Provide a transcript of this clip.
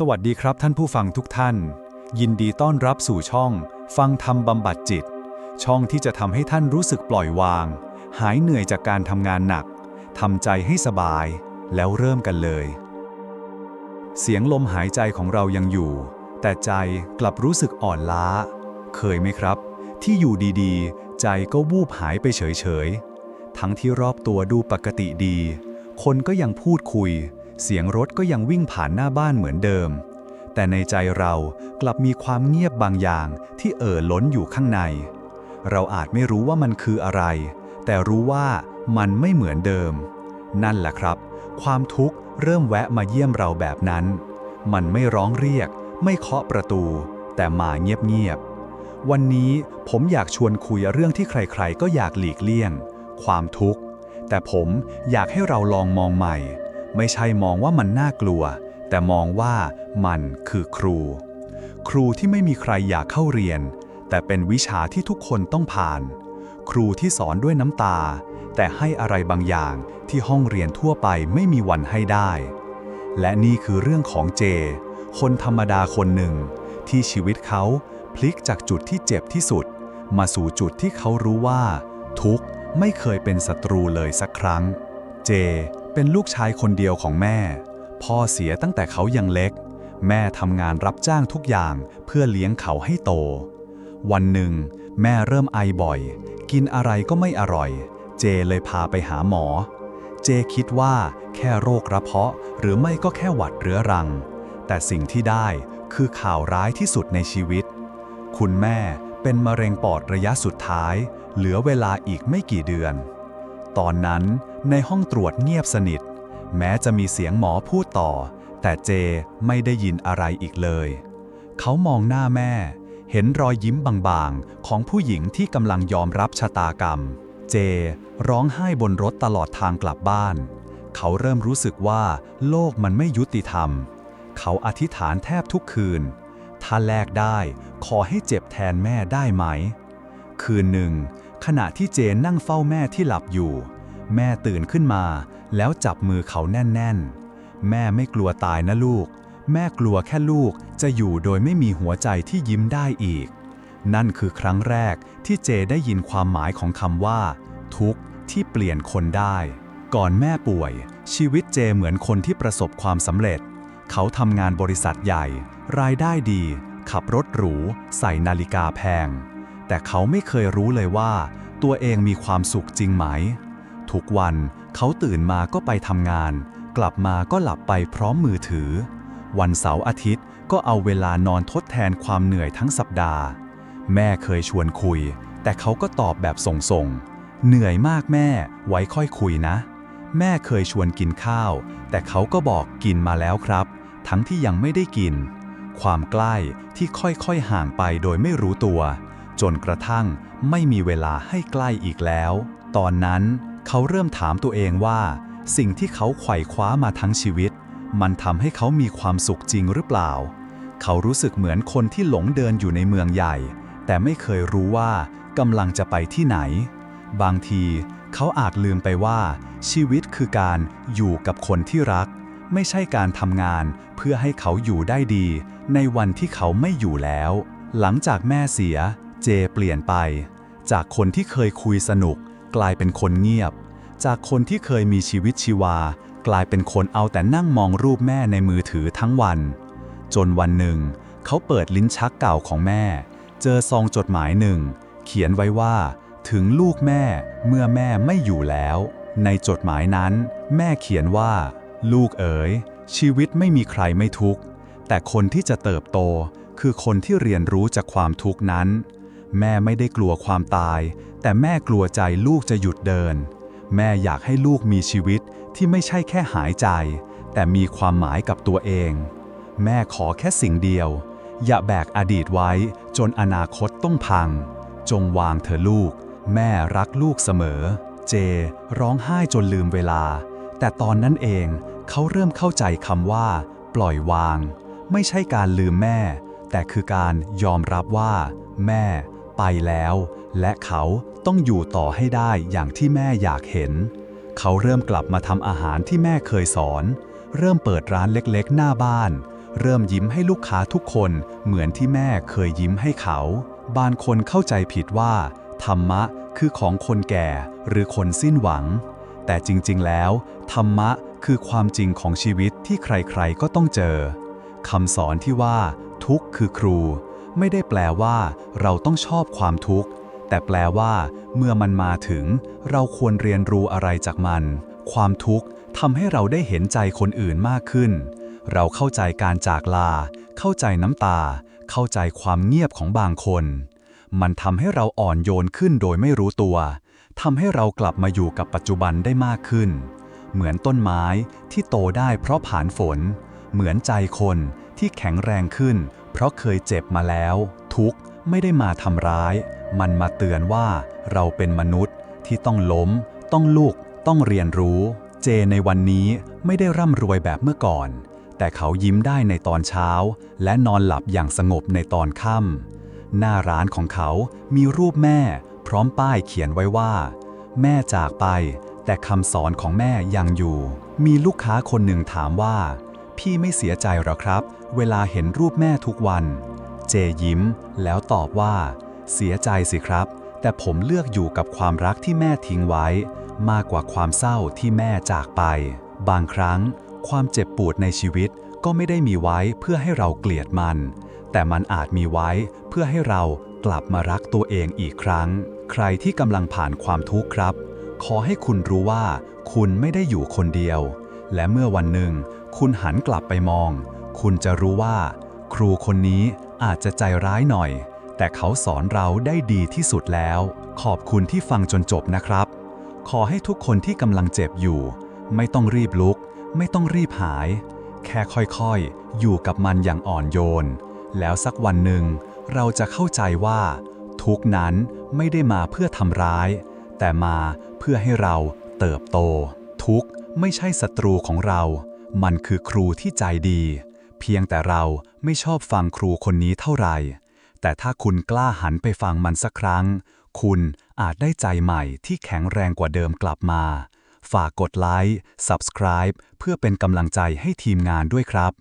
สวัสดีครับท่านผู้ฟังทุกท่าน ยินดีต้อนรับสู่ช่อง ฟังธรรมบำบัดจิต ช่องที่จะทำให้ท่านรู้สึกปล่อยวาง หายเหนื่อยจากการทำงานหนักทำใจให้สบาย แล้วเริ่มกันเลย เสียงลมหายใจของเรายังอยู่ แต่ใจกลับรู้สึกอ่อนล้า เคยไหมครับ ที่อยู่ดีๆ ใจก็วูบหายไปเฉยๆทั้งที่รอบตัวดูปกติดี คนก็ยังพูดคุย เสียงรถก็ยังวิ่งผ่านหน้าบ้านเหมือนเดิม แต่ในใจเรากลับมีความเงียบบางอย่างที่เอ่อล้นอยู่ข้างใน เราอาจไม่รู้ว่ามันคืออะไร แต่รู้ว่ามันไม่เหมือนเดิม นั่นแหละครับ ความทุกข์เริ่มแวะมาเยี่ยมเราแบบนั้น มันไม่ร้องเรียก ไม่เคาะประตู แต่มาเงียบๆ วันนี้ผมอยากชวนคุยเรื่องที่ใครๆ ก็อยากหลีกเลี่ยง ความทุกข์ แต่ผมอยากให้เราลองมองใหม่ ไม่ใช่มองว่ามันน่ากลัว แต่มองว่ามันคือครู ครูที่ไม่มีใครอยากเข้าเรียน แต่เป็นวิชาที่ทุกคนต้องผ่าน ครูที่สอนด้วยน้ำตา แต่ให้อะไรบางอย่างที่ห้องเรียนทั่วไปไม่มีวันให้ได้ และนี่คือเรื่องของเจ คนธรรมดาคนหนึ่ง ที่ชีวิตเขาพลิกจากจุดที่เจ็บที่สุด มาสู่จุดที่เขารู้ว่า ทุกข์ไม่เคยเป็นศัตรูเลยสักครั้ง เจเป็นลูกชายคนเดียวของแม่ พ่อเสียตั้งแต่เขายังเล็ก แม่ทำงานรับจ้างทุกอย่างเพื่อเลี้ยงเขาให้โต วันหนึ่ง แม่เริ่มไอบ่อย กินอะไรก็ไม่อร่อย เจเลยพาไปหาหมอ เจคิดว่าแค่โรคกระเพาะหรือไม่ก็แค่หวัดเรื้อรัง แต่สิ่งที่ได้คือข่าวร้ายที่สุดในชีวิต คุณแม่เป็นมะเร็งปอดระยะสุดท้าย เหลือเวลาอีกไม่กี่เดือน ตอนนั้นในห้องตรวจเงียบสนิท แม้จะมีเสียงหมอพูดต่อ แต่เจไม่ได้ยินอะไรอีกเลย เขามองหน้าแม่ เห็นรอยยิ้มบางๆ ของผู้หญิงที่กำลังยอมรับชะตากรรม เจร้องไห้บนรถตลอดทางกลับบ้าน เขาเริ่มรู้สึกว่าโลกมันไม่ยุติธรรม เขาอธิษฐานแทบทุกคืน ถ้าแลกได้ขอให้เจ็บแทนแม่ได้ไหม คืนหนึ่ง ขณะที่เจนนั่งเฝ้าแม่ที่หลับอยู่ แม่ตื่นขึ้นมา แล้วจับมือเขาแน่น ๆ แม่ไม่กลัวตายนะลูก แม่กลัวแค่ลูกจะอยู่โดยไม่มีหัวใจที่ยิ้มได้อีก นั่นคือครั้งแรกที่เจได้ยินความหมายของคำว่า ทุกข์ที่เปลี่ยนคนได้ ก่อนแม่ป่วย ชีวิตเจเหมือนคนที่ประสบความสำเร็จ เขาทำงานบริษัทใหญ่ รายได้ดี ขับรถหรู ใส่นาฬิกาแพง แต่เขาไม่เคยรู้เลยว่า ตัวเองมีความสุขจริงไหม ทุกวันเขาตื่นมาก็ไปทำงาน กลับมาก็หลับไปพร้อมมือถือ วันเสาร์อาทิตย์ก็เอาเวลานอนทดแทนความเหนื่อยทั้งสัปดาห์ แม่เคยชวนคุย แต่เขาก็ตอบแบบส่งๆ เหนื่อยมากแม่ ไว้ค่อยคุยนะ แม่เคยชวนกินข้าว แต่เขาก็บอกกินมาแล้วครับ ทั้งที่ยังไม่ได้กิน ความใกล้ที่ค่อยๆห่างไปโดยไม่รู้ตัว จนกระทั่งไม่มีเวลาให้ใกล้อีกแล้ว ตอนนั้นเขาเริ่มถามตัวเองว่า สิ่งที่เขาไขว่คว้ามาทั้งชีวิต มันทำให้เขามีความสุขจริงหรือเปล่า เขารู้สึกเหมือนคนที่หลงเดินอยู่ในเมืองใหญ่ แต่ไม่เคยรู้ว่ากำลังจะไปที่ไหน บางทีเขาอาจลืมไปว่า ชีวิตคือการอยู่กับคนที่รัก ไม่ใช่การทำงานเพื่อให้เขาอยู่ได้ดี ในวันที่เขาไม่อยู่แล้ว หลังจากแม่เสีย เจเปลี่ยนไป จากคนที่เคยคุยสนุก กลายเป็นคนเงียบ จากคนที่เคยมีชีวิตชีวา กลายเป็นคนเอาแต่นั่งมองรูปแม่ในมือถือทั้งวัน จนวันหนึ่ง เขาเปิดลิ้นชักเก่าของแม่ เจอซองจดหมายหนึ่ง เขียนไว้ว่า ถึงลูกแม่เมื่อแม่ไม่อยู่แล้ว ในจดหมายนั้น แม่เขียนว่า ลูกเอ๋ยชีวิตไม่มีใครไม่ทุกข์แต่คนที่จะเติบโตคือคนที่เรียนรู้จากความทุกข์นั้น แม่ไม่ได้กลัวความตาย แต่แม่กลัวใจลูกจะหยุดเดิน แม่อยากให้ลูกมีชีวิตที่ไม่ใช่แค่หายใจ แต่มีความหมายกับตัวเอง แม่ขอแค่สิ่งเดียว อย่าแบกอดีตไว้ จนอนาคตต้องพัง จงวางเธอลูก แม่รักลูกเสมอ เจ ร้องไห้จนลืมเวลา แต่ตอนนั้นเองเขาเริ่มเข้าใจคำว่า ปล่อยวาง ไม่ใช่การลืมแม่ แต่คือการยอมรับว่า แม่ ไปแล้ว และเขาต้องอยู่ต่อให้ได้อย่างที่แม่อยากเห็น เขาเริ่มกลับมาทำอาหารที่แม่เคยสอน เริ่มเปิดร้านเล็กๆ หน้าบ้าน เริ่มยิ้มให้ลูกค้าทุกคนเหมือนที่แม่เคยยิ้มให้เขา บางคนเข้าใจผิดว่า ธรรมะคือของคนแก่หรือคนสิ้นหวัง แต่จริงๆแล้ว ธรรมะคือความจริงของชีวิตที่ใครๆก็ต้องเจอคำสอนที่ว่า ทุกข์คือครู ไม่ได้แปลว่า เราต้องชอบความทุกข์ แต่แปลว่า เมื่อมันมาถึง เราควรเรียนรู้อะไรจากมัน ความทุกข์ทำให้เราได้เห็นใจคนอื่นมากขึ้น เราเข้าใจการจากลา เข้าใจน้ำตา เข้าใจความเงียบของบางคน มันทำให้เราอ่อนโยนขึ้นโดยไม่รู้ตัวทำให้เรากลับมาอยู่กับปัจจุบันได้มากขึ้น เหมือนต้นไม้ที่โตได้เพราะผ่านฝน เหมือนใจคนที่แข็งแรงขึ้น เพราะเคยเจ็บมาแล้ว ทุกข์ไม่ได้มาทำร้าย มันมาเตือนว่าเราเป็นมนุษย์ที่ต้องล้ม ต้องลุก ต้องเรียนรู้ เจในวันนี้ไม่ได้ร่ำรวยแบบเมื่อก่อน แต่เขายิ้มได้ในตอนเช้า และนอนหลับอย่างสงบในตอนค่ำหน้าร้านของเขามีรูปแม่ พร้อมป้ายเขียนไว้ว่า แม่จากไป แต่คำสอนของแม่ยังอยู่ มีลูกค้าคนหนึ่งถามว่า พี่ไม่เสียใจหรอครับ เวลาเห็นรูปแม่ทุกวัน เจยิ้ม แล้วตอบว่า เสียใจสิครับ แต่ผมเลือกอยู่กับความรักที่แม่ทิ้งไว้ มากกว่าความเศร้าที่แม่จากไป บางครั้ง ความเจ็บปวดในชีวิตก็ไม่ได้มีไว้เพื่อให้เราเกลียดมัน แต่มันอาจมีไว้เพื่อให้เรากลับมารักตัวเองอีกครั้ง ใครที่กำลังผ่านความทุกข์ครับ ขอให้คุณรู้ว่า คุณไม่ได้อยู่คนเดียว และเมื่อวันหนึ่ง คุณหันกลับไปมอง คุณจะรู้ว่า ครูคนนี้อาจจะใจร้ายหน่อย แต่เขาสอนเราได้ดีที่สุดแล้ว ขอบคุณที่ฟังจนจบนะครับ ขอให้ทุกคนที่กำลังเจ็บอยู่ ไม่ต้องรีบลุก ไม่ต้องรีบหาย แค่ค่อยๆ อยู่กับมันอย่างอ่อนโยน แล้วสักวันหนึ่ง เราจะเข้าใจว่า ทุกนั้นไม่ได้มาเพื่อทำร้าย แต่มาเพื่อให้เราเติบโต ทุกไม่ใช่ศัตรูของเรา มันคือครูที่ใจดี เพียงแต่เราไม่ชอบฟังครูคนนี้เท่าไหร่ แต่ถ้าคุณกล้าหันไปฟังมันสักครั้ง คุณอาจได้ใจใหม่ที่แข็งแรงกว่าเดิมกลับมา ฝากกดไลค์ Subscribe เพื่อเป็นกำลังใจให้ทีมงานด้วยครับ